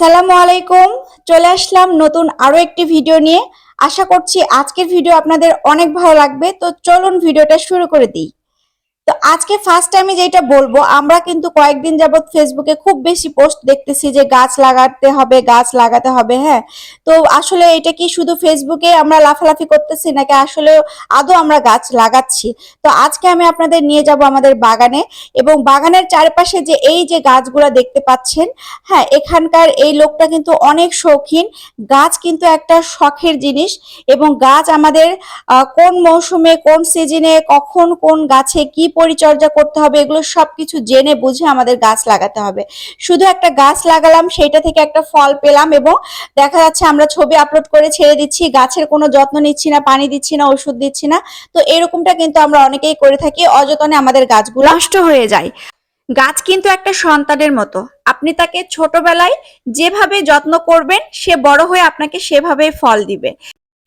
আসসালামু আলাইকুম। চলে আসলাম নতুন আরও একটি ভিডিও নিয়ে। আশা করছি আজকের ভিডিও আপনাদের অনেক ভালো লাগবে। তো চলুন ভিডিওটা শুরু করে দিই। তো আজকে ফার্স্ট আমি যেটা বলব, আমরা কিন্তু কয়েকদিন যাবত ফেসবুকে খুব বেশি পোস্ট দেখতেছি যে গাছ লাগাতে হবে, গাছ লাগাতে হবে হ্যাঁ? তো আসলে এটা কি শুধু ফেসবুকে আমরা লাফালাফি করতেছি নাকি আসলে আদৌ আমরা গাছ লাগাচ্ছি? তো আজকে আমি আপনাদের নিয়ে যাব আমাদের বাগানে এবং বাগানের চারপাশে যে এই যে গাছগুলো দেখতে পাচ্ছেন হ্যাঁ এখানকার এই লোকটা কিন্তু অনেক শৌখিন। গাছ কিন্তু একটা শখের জিনিস এবং গাছ আমাদের কোন মৌসুমে, কোন সিজনে কখন কোন গাছে কি পরিচর্যা করতে হবে, এগুলো সবকিছু জেনে বুঝে আমাদের গাছ লাগাতে হবে। শুধু একটা গাছ লাগালাম, সেইটা থেকে একটা ফল পেলাম এবং দেখা যাচ্ছে আমরা ছবি আপলোড করে ছেড়ে দিচ্ছি, গাছের কোনো যত্ন নিচ্ছি না, পানি দিচ্ছি না, ওষুধ দিচ্ছি না। তো এরকমটা কিন্তু আমরা অনেকেই করে থাকি, অযতনে আমাদের গাছগুলো নষ্ট হয়ে যায়। গাছ কিন্তু একটা সন্তানের মতো। আপনি তাকে ছোটবেলায় যেভাবে যত্ন করবেন, সে বড় হয়ে আপনাকে সেভাবে ফল দিবে।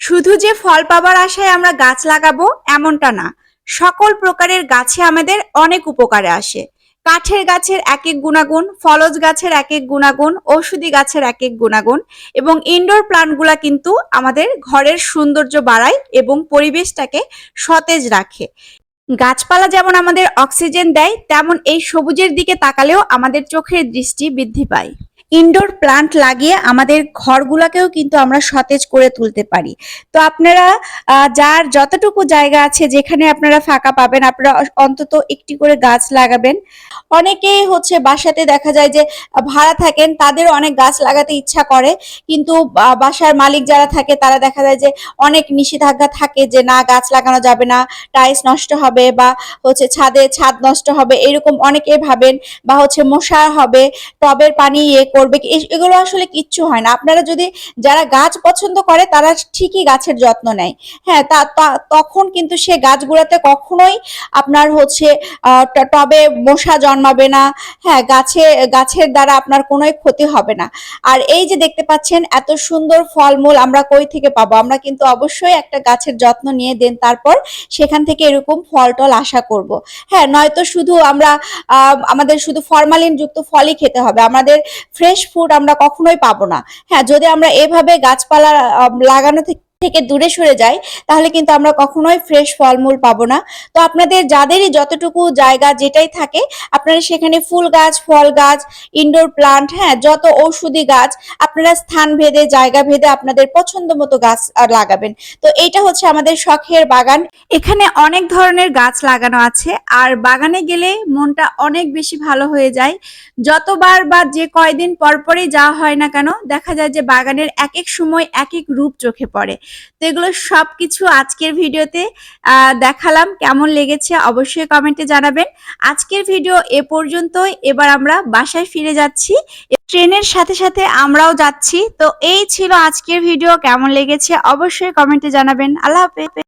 শুধু যে ফল পাবার আশায় আমরা গাছ লাগাবো, এমনটা না। সকল প্রকারের গাছে আমাদের অনেক উপকারে আসে। কাঠের গাছের এক এক গুণাগুণ, ফলজ গাছের এক এক গুণাগুণ ঔষধি গাছের এক এক গুণাগুণ এবং ইনডোর প্লান্টগুলা কিন্তু আমাদের ঘরের সৌন্দর্য বাড়ায় এবং পরিবেশটাকে সতেজ রাখে। গাছপালা যেমন আমাদের অক্সিজেন দেয়, তেমন এই সবুজের দিকে তাকালেও আমাদের চোখের দৃষ্টি বৃদ্ধি পায়। ইনডোর প্লান্ট লাগিয়ে আমাদের ঘরগুলোকেও কিন্তু আমরা সতেজ করে তুলতে পারি। তো আপনারা যার যতটুকু জায়গা আছে যেখানে আপনারা ফাঁকা পাবেন, আপনারা অন্তত একটি করে গাছ লাগাবেন। অনেকেই হচ্ছে বাসাতে দেখা যায় যে ভাড়া থাকেন তাদেরও অনেক গাছ লাগাতে ইচ্ছা করে, কিন্তু বাসার মালিক যারা থাকে, তারা দেখা যায় যে, অনেক নিষেধাজ্ঞা থাকে যে, না, গাছ লাগানো যাবে না, টাইলস নষ্ট হবে বা হচ্ছে ছাদে ছাদ নষ্ট হবে, এরকম অনেকে ভাবেন, বা হচ্ছে মশা হবে, টবের পানি ইয়ে করবে এগুলো আসলে কিচ্ছু হয় না। আপনারা যদি যারা গাছ পছন্দ করে, তারা ঠিকই গাছের যত্ন নেয়। হ্যাঁ তা তখন কিন্তু সে গাছগুলোতে কখনোই আপনার হচ্ছে টবে মশা জন্মাবে না। হ্যাঁ গাছে, গাছের দ্বারা আপনার কোনোই ক্ষতি হবে না। আর এই যে দেখতে পাচ্ছেন, এত সুন্দর ফলমূল আমরা কই থেকে পাবো? আমরা কিন্তু অবশ্যই একটা গাছের যত্ন নিয়ে দেন, তারপর সেখান থেকে এরকম ফল টল আশা করব। হ্যাঁ নয়তো শুধু আমরা আমাদের শুধু ফরমালিন যুক্ত ফলই খেতে হবে। আমাদের ফ্রেশ ফুড আমরা কখনোই পাবো না। হ্যাঁ যদি আমরা এভাবে গাছপালা লাগানো থেকে থেকে দূরে সরে যাই, তাহলে কিন্তু আমরা কখনোই ফ্রেশ ফলমূল পাবো না। তো আপনাদের যাদেরই যতটুকু জায়গা যেটাই থাকে, আপনারা সেখানে ফুল গাছ, ফল গাছ ইনডোর প্লান্ট হ্যাঁ যত ঔষধি গাছ, আপনারা স্থান ভেদে, জায়গা ভেদে আপনাদের পছন্দ মতো গাছ লাগাবেন। তো এইটা হচ্ছে আমাদের শখের বাগান। এখানে অনেক ধরনের গাছ লাগানো আছে, আর বাগানে গেলে মনটা অনেক বেশি ভালো হয়ে যায়। যতবার বা যে কয়দিন পর পরই যাওয়া হয় না কেন, দেখা যায় যে বাগানের এক এক সময় এক এক রূপ চোখে পড়ে। তো এগুলো সব কিছু আজকের ভিডিওতে দেখালাম। কেমন লেগেছে অবশ্যই কমেন্টে জানাবেন। আজকের ভিডিও এ পর্যন্ত এবার আমরা বাসায় ফিরে যাচ্ছি। ট্রেনের সাথে সাথে আমরাও যাচ্ছি। তো এই ছিল আজকের ভিডিও। কেমন লেগেছে অবশ্যই কমেন্টে জানাবেন। আল্লাহ হাফেজ।